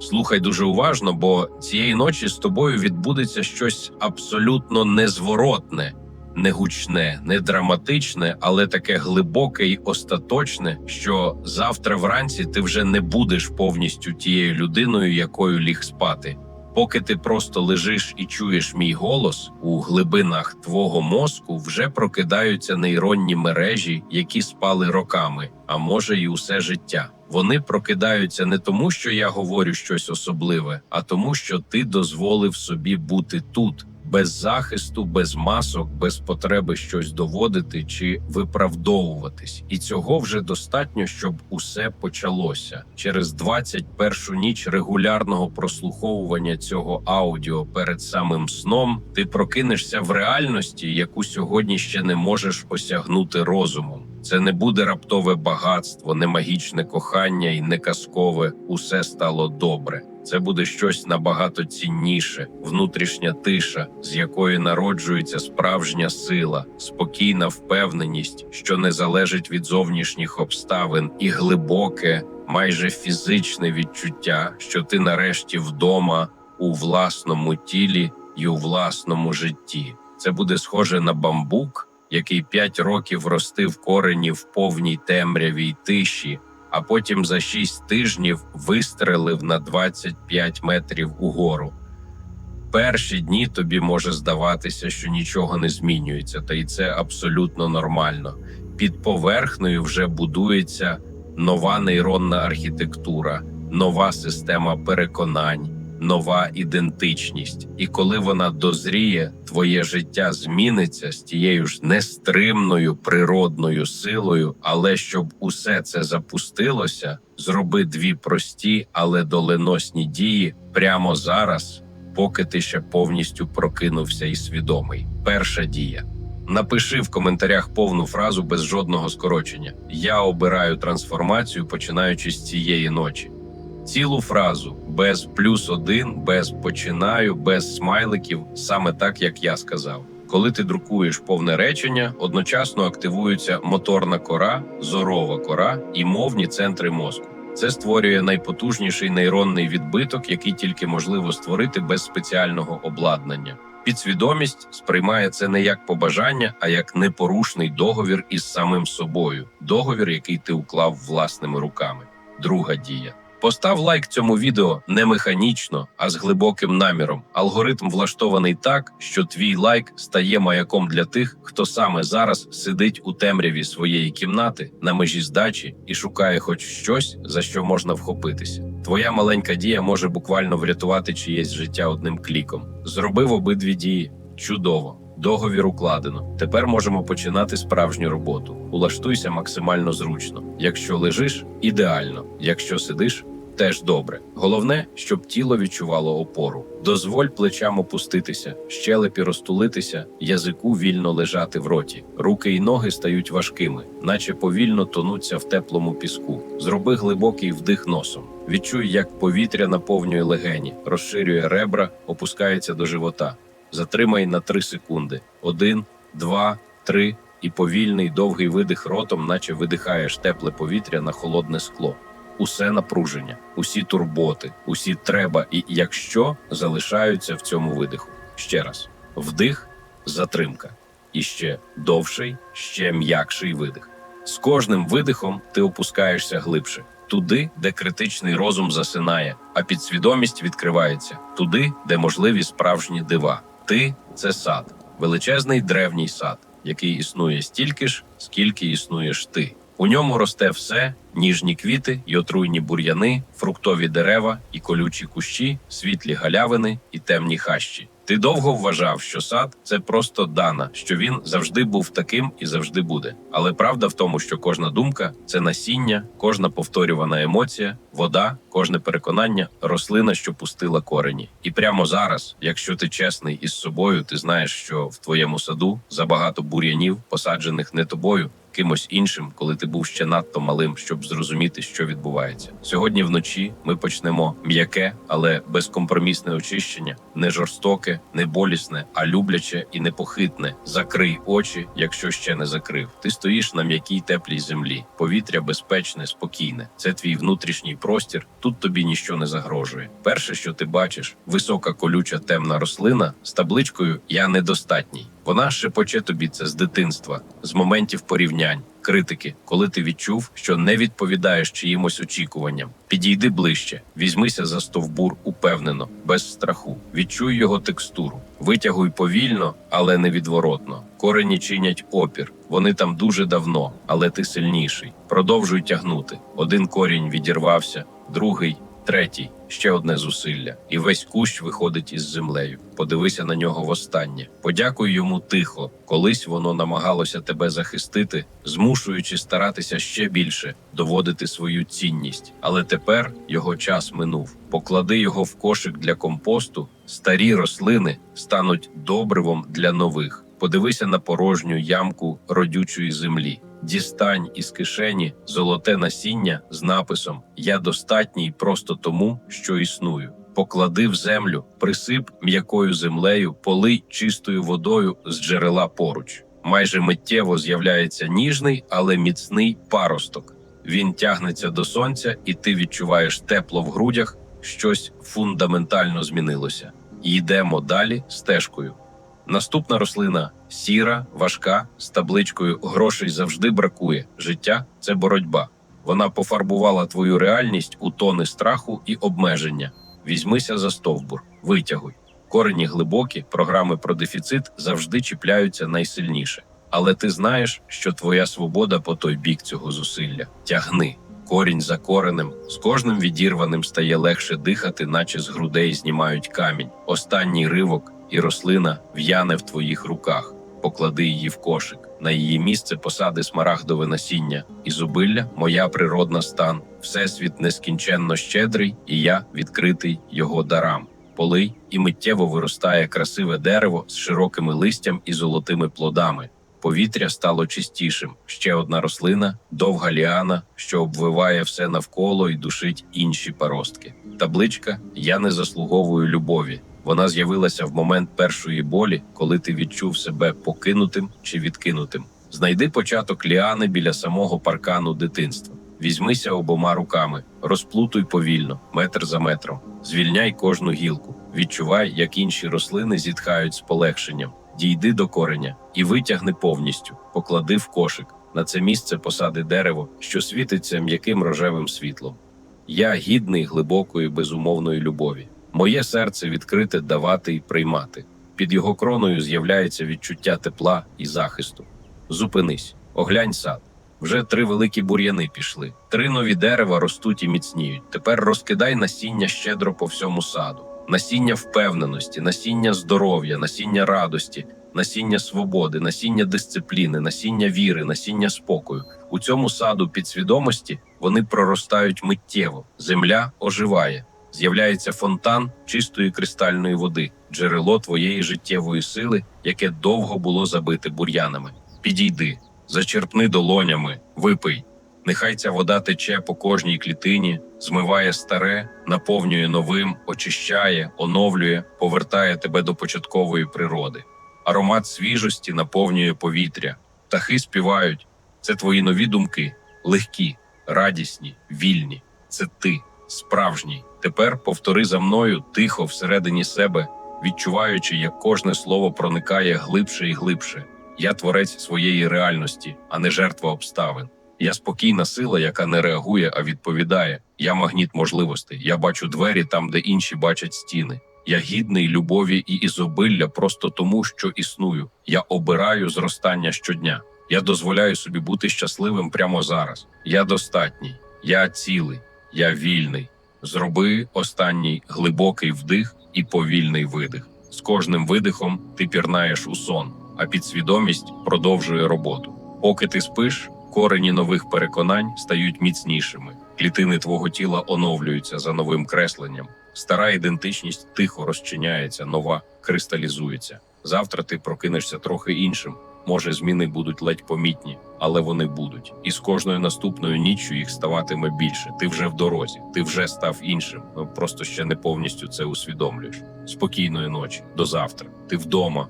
Слухай дуже уважно, бо цієї ночі з тобою відбудеться щось абсолютно незворотне, не гучне, не драматичне, але таке глибоке і остаточне, що завтра вранці ти вже не будеш повністю тією людиною, якою ліг спати. Поки ти просто лежиш і чуєш мій голос, у глибинах твого мозку вже прокидаються нейронні мережі, які спали роками, а може, й усе життя. Вони прокидаються не тому, що я говорю щось особливе, а тому, що ти дозволив собі бути тут, без захисту, без масок, без потреби щось доводити чи виправдовуватись. І цього вже достатньо, щоб усе почалося. Через 21 ніч регулярного прослуховування цього аудіо перед самим сном ти прокинешся в реальності, яку сьогодні ще не можеш осягнути розумом. Це не буде раптове багатство, не магічне кохання і не казкове. Усе стало добре. Це буде щось набагато цінніше, внутрішня тиша, з якої народжується справжня сила, спокійна впевненість, що не залежить від зовнішніх обставин, і глибоке, майже фізичне відчуття, що ти нарешті вдома у власному тілі і у власному житті. Це буде схоже на бамбук, який п'ять років ростив корені в повній темряві й тиші, а потім за шість тижнів вистрелив на 25 метрів угору. Перші дні тобі може здаватися, що нічого не змінюється, та й це абсолютно нормально. Під поверхнею вже будується нова нейронна архітектура, нова система переконань, нова ідентичність. І коли вона дозріє, твоє життя зміниться з тією ж нестримною природною силою. Але щоб усе це запустилося, зроби дві прості, але доленосні дії прямо зараз, поки ти ще повністю прокинувся і свідомий. Перша дія. Напиши в коментарях повну фразу без жодного скорочення. Я обираю трансформацію, починаючи з цієї ночі. Цілу фразу без плюс один, без починаю, без смайликів, саме так як я сказав. Коли ти друкуєш повне речення, одночасно активується моторна кора, зорова кора і мовні центри мозку. Це створює найпотужніший нейронний відбиток, який тільки можливо створити без спеціального обладнання. Підсвідомість сприймає це не як побажання, а як непорушний договір із самим собою, договір, який ти уклав власними руками. Друга дія. Постав лайк цьому відео не механічно, а з глибоким наміром. Алгоритм влаштований так, що твій лайк стає маяком для тих, хто саме зараз сидить у темряві своєї кімнати на межі здачі і шукає хоч щось, за що можна вхопитися. Твоя маленька дія може буквально врятувати чиєсь життя одним кліком. Зробив обидві дії чудово. Договір укладено. Тепер можемо починати справжню роботу. Улаштуйся максимально зручно. Якщо лежиш ідеально. Якщо сидиш, теж добре. Головне, щоб тіло відчувало опору. Дозволь плечам опуститися, щелепі розтулитися, язику вільно лежати в роті. Руки й ноги стають важкими, наче повільно тонуться в теплому піску. Зроби глибокий вдих носом. Відчуй, як повітря наповнює легені, розширює ребра, опускається до живота. Затримай на 3 секунди. Один, два, три. І повільний довгий видих ротом, наче видихаєш тепле повітря на холодне скло. Усе напруження, усі турботи, усі треба і якщо залишаються в цьому видиху. Ще раз: вдих, затримка. І ще довший, ще м'якший видих. З кожним видихом ти опускаєшся глибше, туди, де критичний розум засинає, а підсвідомість відкривається, туди, де можливі справжні дива. Ти це сад, величезний древній сад, який існує стільки ж, скільки існуєш ти. У ньому росте все: ніжні квіти й отруйні бур'яни, фруктові дерева і колючі кущі, світлі галявини і темні хащі. Ти довго вважав, що сад це просто дана, що він завжди був таким і завжди буде. Але правда в тому, що кожна думка це насіння, кожна повторювана емоція, вода, кожне переконання, рослина, що пустила корені. І прямо зараз, якщо ти чесний із собою, ти знаєш, що в твоєму саду забагато бур'янів, посаджених не тобою, кимось іншим, коли ти був ще надто малим, щоб зрозуміти, що відбувається. Сьогодні вночі ми почнемо м'яке, але безкомпромісне очищення, не жорстоке, не болісне, а любляче і непохитне. Закрий очі, якщо ще не закрив. Ти стоїш на м'якій теплій землі. Повітря безпечне, спокійне. Це твій внутрішній простір. Тут тобі ніщо не загрожує. Перше, що ти бачиш, висока колюча темна рослина з табличкою Я недостатній. Вона шепоче тобі це з дитинства, з моментів порівнянь, критики, коли ти відчув, що не відповідаєш чиїмось очікуванням. Підійди ближче, візьмися за стовбур упевнено, без страху. Відчуй його текстуру. Витягуй повільно, але невідворотно. Корені чинять опір. Вони там дуже давно, але ти сильніший. Продовжуй тягнути. Один корінь відірвався, другий, третій, ще одне зусилля, і весь кущ виходить із землею. Подивися на нього востаннє. Подякуй йому тихо. Колись воно намагалося тебе захистити, змушуючи старатися ще більше, доводити свою цінність. Але тепер його час минув. Поклади його в кошик для компосту. Старі рослини стануть добривом для нових. Подивися на порожню ямку родючої землі. Дістань із кишені золоте насіння з написом Я достатній просто тому, що існую. Поклади в землю, присип м'якою землею, полий чистою водою з джерела поруч. Майже миттєво з'являється ніжний, але міцний паросток. Він тягнеться до сонця, і ти відчуваєш тепло в грудях, щось фундаментально змінилося. Йдемо далі стежкою. Наступна рослина сіра, важка, з табличкою грошей завжди бракує. Життя це боротьба. Вона пофарбувала твою реальність у тони страху і обмеження. Візьмися за стовбур, витягуй. Корені глибокі, програми про дефіцит завжди чіпляються найсильніше. Але ти знаєш, що твоя свобода по той бік цього зусилля. Тягни. Корінь за коренем, з кожним відірваним стає легше дихати, наче з грудей знімають камінь. Останній ривок і рослина в'яне в твоїх руках. Поклади її в кошик. На її місце посади смарагдове насіння. Ізобилля – моя природна стан. Всесвіт нескінченно щедрий, і я відкритий його дарам. Полий і миттєво виростає красиве дерево з широкими листям і золотими плодами. Повітря стало чистішим. Ще одна рослина, довга ліана, що обвиває все навколо і душить інші паростки. Табличка Я не заслуговую любові. Вона з'явилася в момент першої болі, коли ти відчув себе покинутим чи відкинутим. Знайди початок ліани біля самого паркану дитинства. Візьмися обома руками, розплутуй повільно, метр за метром. Звільняй кожну гілку. Відчувай, як інші рослини зітхають з полегшенням. Дійди до кореня і витягни повністю, поклади в кошик. На це місце посади дерево, що світиться м'яким рожевим світлом. Я гідний глибокої безумовної любові. Моє серце відкрите давати і приймати. Під його кроною з'являється відчуття тепла і захисту. Зупинись, оглянь сад. Вже три великі бур'яни пішли. Три нові дерева ростуть і міцніють. Тепер розкидай насіння щедро по всьому саду. Насіння впевненості, насіння здоров'я, насіння радості, насіння свободи, насіння дисципліни, насіння віри, насіння спокою. У цьому саду підсвідомості вони проростають миттєво. Земля оживає. З'являється фонтан чистої кристальної води, джерело твоєї життєвої сили, яке довго було забите бур'янами. Підійди, зачерпни долонями, випий. Нехай ця вода тече по кожній клітині, змиває старе, наповнює новим, очищає, оновлює, повертає тебе до початкової природи. Аромат свіжості наповнює повітря. Птахи співають. Це твої нові думки, легкі, радісні, вільні. Це ти, справжній. Тепер повтори за мною тихо всередині себе, відчуваючи, як кожне слово проникає глибше і глибше. Я творець своєї реальності, а не жертва обставин. Я спокійна сила, яка не реагує, а відповідає. Я магніт можливостей. Я бачу двері там, де інші бачать стіни. Я гідний любові і ізобилля просто тому, що існую. Я обираю зростання щодня. Я дозволяю собі бути щасливим прямо зараз. Я достатній, я цілий, я вільний. Зроби останній глибокий вдих і повільний видих. З кожним видихом ти пірнаєш у сон, а підсвідомість продовжує роботу. Поки ти спиш, корені нових переконань стають міцнішими. Клітини твого тіла оновлюються за новим кресленням. Стара ідентичність тихо розчиняється, нова кристалізується. Завтра ти прокинешся трохи іншим, Може, зміни будуть ледь помітні, але вони будуть. І з кожною наступною ніччю їх ставатиме більше. Ти вже в дорозі, ти вже став іншим. Ну, Просто ще не повністю це усвідомлюєш. Спокійної ночі, до завтра. Ти вдома,